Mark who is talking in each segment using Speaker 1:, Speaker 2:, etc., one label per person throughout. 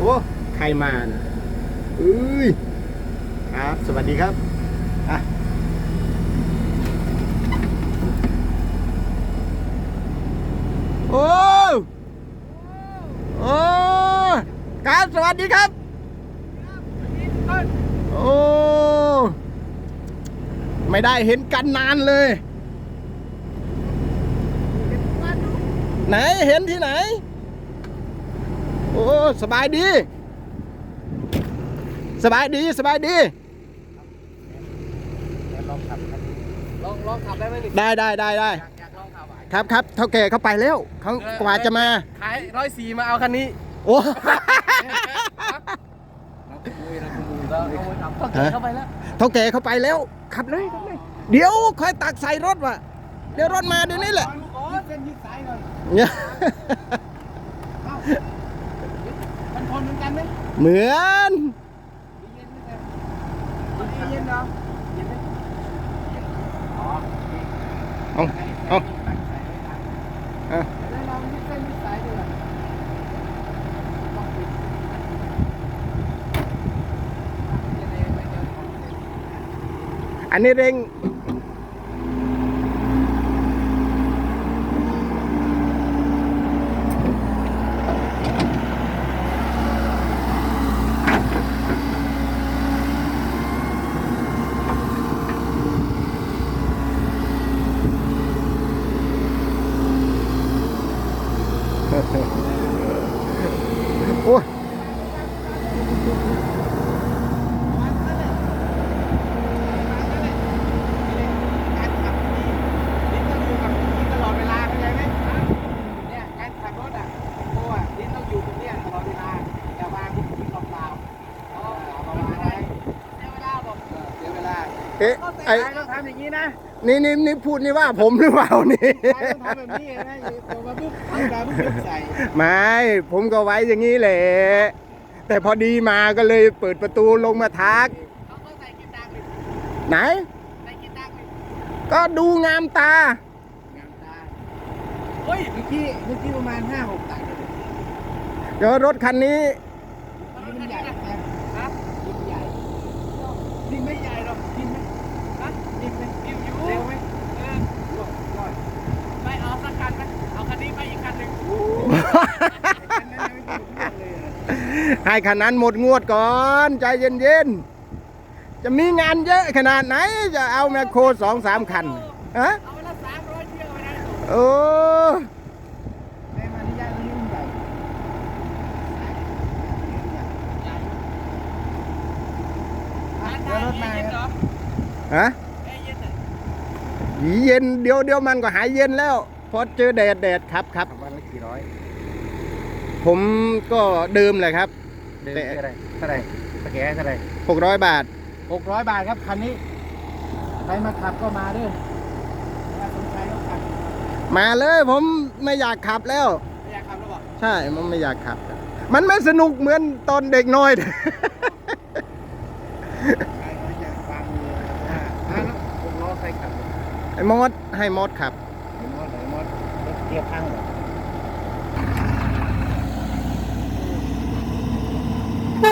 Speaker 1: โอ้ใครมานะเอ้ยครับสวัสดีครับอะโอ้โอ้ครับสวัสดีครับ โอ้ไม่ได้เห็นกันนานเลย ไหนเห็นที่ไหน อ้สบายดี สบายดีสบายดี
Speaker 2: ลองขับครับลองลองขับได้ไหมนี่
Speaker 1: ได้ได้ได้ได้
Speaker 2: อยากอยากลองขับอะ
Speaker 1: ครับครับเท่าแก่เขาไปแล้วเขากว่าจะมา
Speaker 2: ขายร้อยสี่มาเอาคันนี้
Speaker 1: โอ้
Speaker 2: เราขโมยเราขโมยเราขโมยขับต้องเก็บเข้าไปแล้ว
Speaker 1: เท่าแก่เขาไปแล้ว ขับเลยขับเลยเดี๋ยวค่อยตักใส่รถว่ะเดี๋ยวรถมาเดี๋ยวนี้แหละ
Speaker 2: ยืดเส้นยืดสายหน่ อย
Speaker 1: เนี่ย
Speaker 2: มันทนเหมือนกันไหม
Speaker 1: เหมือน
Speaker 2: เย็นไหมครับเย็นเนาะเย็นไหมอ๋อ
Speaker 1: เอาเอาเอา
Speaker 2: แล้วลองยืดเส้นยืดสายดูอะต้องปิดจะได้ไม่เจอของเสีย
Speaker 1: อันนี้เร่ง โอ้ย
Speaker 2: การขับนี่ลิ้นต้องอยู่กับนี่ตลอดเวลาเข้าใจไหมเนี่ยการขับรถอะโอ้อะลิ้นต้องอยู่ตรงเนี้ยตลอดเวลาอย่าวางที่เปล่าๆเอาเอาวางไว้เสียเวลาบอกเออเสียเวลา
Speaker 1: เอ๊ะไอ้
Speaker 2: นายต้องทำอย่างนี้นะ
Speaker 1: นี่นี่นี่พูดนี่ว่าผมหรือเปล่านี่
Speaker 2: นายต้องทำแบบนี้นะตัวมาปุ๊บเอาดาวปุ๊บยกใส่
Speaker 1: ไม่ผมก็ไว้อย่างนี้แหละแต่พอดีมาก็เลยเปิดประตูลงมาทัก
Speaker 2: เขาก็ใส่กีตาร์เลย
Speaker 1: ไหน
Speaker 2: ใส่กีตาร์เลย
Speaker 1: ก็ดูงามตา
Speaker 2: งามตาเฮ้ยเมื่อกี้เมื่อกี้ประมาณห้าหกตังค์เลย
Speaker 1: เดี๋ยวรถคันนี้
Speaker 2: ดินมันใหญ่ ให้คันนั้นหม
Speaker 1: ดงวดก่อน ใจเย็นๆ จะมีงานเยอะขนาดไหน จะเอาแมคโครสองสามคันฮะ
Speaker 2: เอาไปละสามร้อยเที่ยวไปได้
Speaker 1: โอ้ฮะ
Speaker 2: เย็นอะ
Speaker 1: เย็นเดี๋ยวเดี๋ยวมันก็หายเย็นแล้ว พอเจอแดดแดดครับครับ
Speaker 2: วันละกี่ร้อย
Speaker 1: ผมก็เดิมเลยครับ
Speaker 2: เดือนเท่าไหรเท่าไหรสแกนเท่าไหร
Speaker 1: 600 บาท
Speaker 2: หกร้อยบาทครับคันนี้ ใครมาขับก็มาเด้อถ้าสนใจก็ขับ
Speaker 1: มาเลยผมไม่อยากขับแล้ว
Speaker 2: ไม่อยากขับแล้วบอก
Speaker 1: ใช่มันไม่อยากขับ มันไม่สนุกเหมือนตอนเด็กน้อย
Speaker 2: ใครก็จะฟังอยู่อ่าอ่าแล้วหกล้อใครขับ
Speaker 1: ไอ้มอสให้มอสขับ
Speaker 2: ไอ้มอสไหนมอสรถเกียร์พังเหรอ
Speaker 1: เ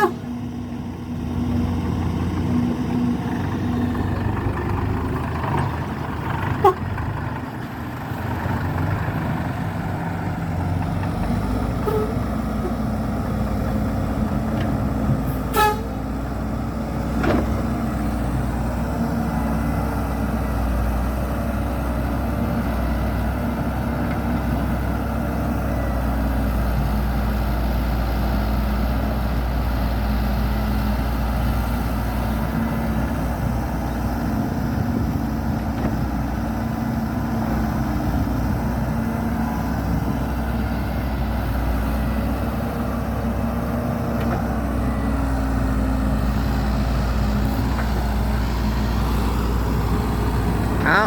Speaker 1: อา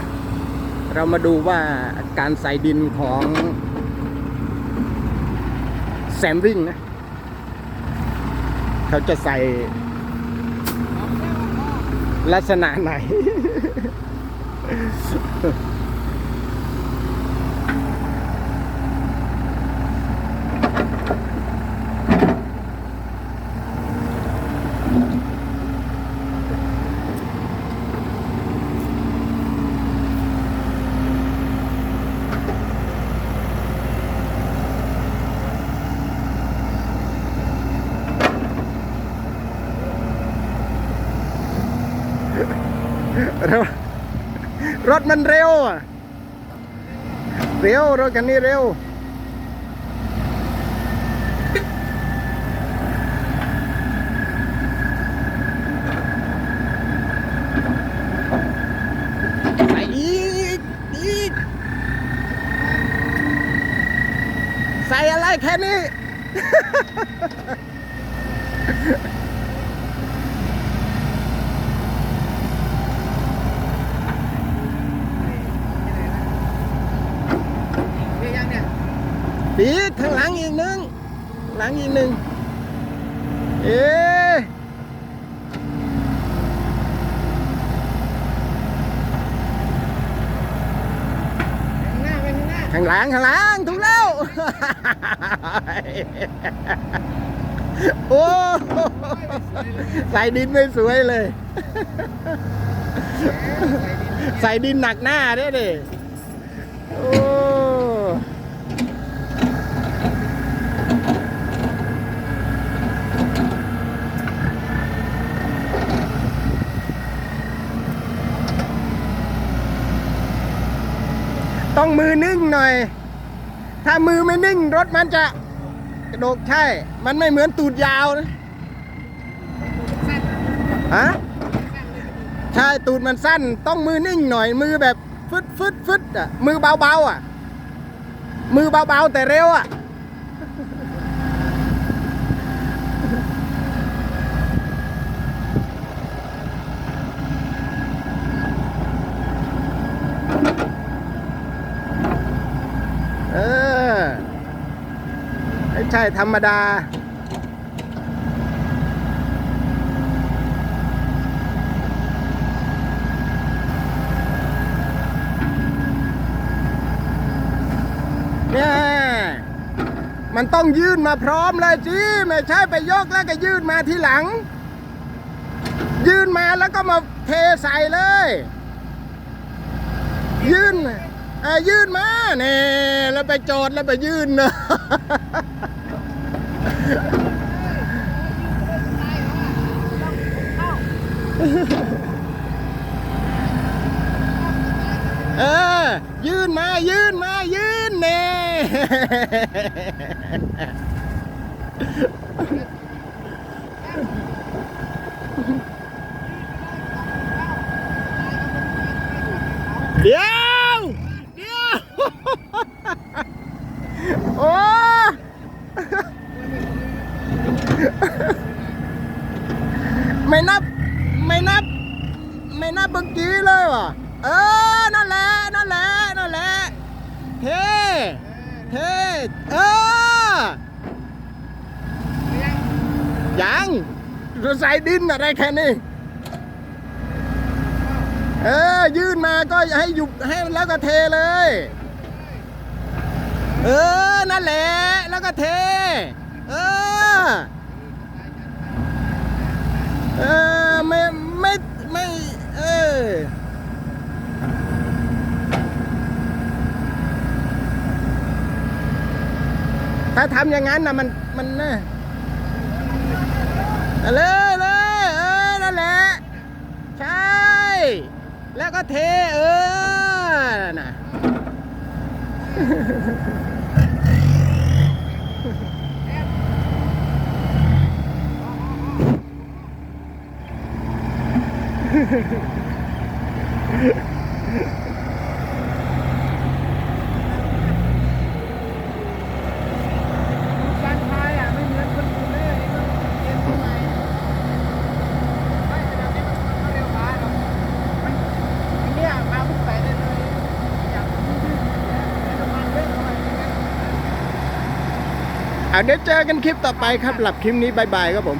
Speaker 1: เรามาดูว่าการใส่ดินของแซมวิ่งนะ เขาจะใส่ลักษณะไหน รถมันเร็วอะเร็ว รถคันนี้เร็ว ไปอีกอีกใส่อะไรแค่นี้
Speaker 2: เรียกยังเนี่ย
Speaker 1: ปีก ข้างหลังอีกหนึ่งหลังอีกหนึ่งเอ๊
Speaker 2: ข้างหน้าไปข้างหน้า
Speaker 1: ข้างหลังข้างหลังถูกแล้วโอ้ใส่ดินไม่สวยเลย ใส่ดินหนักหน้าด้วยดิโอ้ต้องมือนิ่ง หน่อย ถ้ามือไม่นิ่งรถมันจะกระโดกใช่ มันไม่เหมือนตูดยาวนะฮะใช่ตูดมันสั้น ต้องมือนิ่งหน่อย มือแบบฟึดฟึดฟึดอะมือเบาๆอะ มือเบาๆแต่เร็วอะ เออไม่ ใช่ธรรมดา เนี่ย มันต้องยื่นมาพร้อมเลยจีไม่ใช่ไปยกแล้วก็ยื่นมาทีหลัง ยื่นมาแล้วก็มาเทใส่เลย ยื่นอ่อยื่นมาเนี่ยแล้วไปจอดแล้วไปยื่นเนอะ เออ ยื่นมา ยื่นมา ยื่นเน่เดี๋ยว เดี๋ยว โอ้ ไม่นับ ไม่นับ ไม่นับเมื่อกี้เลยว่ะ เออ นั่นแหละ นั่นแหละ นั่นแหละ เท่เท่เออ ยังราใส่ดินอะไรแค่นี้เออ ยื่นมาก็ให้หยุดให้แล้วก็เทเลย เออ นั่นแหละ แล้วก็เท เออ เออไม่ไม่ไม่เออถ้าทำอย่างนั้นนะมันมันนะเลยเลยเออนั่นแหละใช่ แล้วก็เทเออน่ะ
Speaker 2: การพายอะไม่เหมือนคนอื่นเลยต้องเรียนรู้ใหม่ไม่แต่เดี๋ยวนี้มันมันเร็วช้าหรอกมันอันเนี้ยมาปุ๊บใส่ได้เลยอยากยืดๆแล้วน้ำมันเร่งเข้าไปอย่างนั้น
Speaker 1: เอาเดี๋ยวเจอกันคลิปต่อไปครับหลับคลิปนี้บายบายครับผม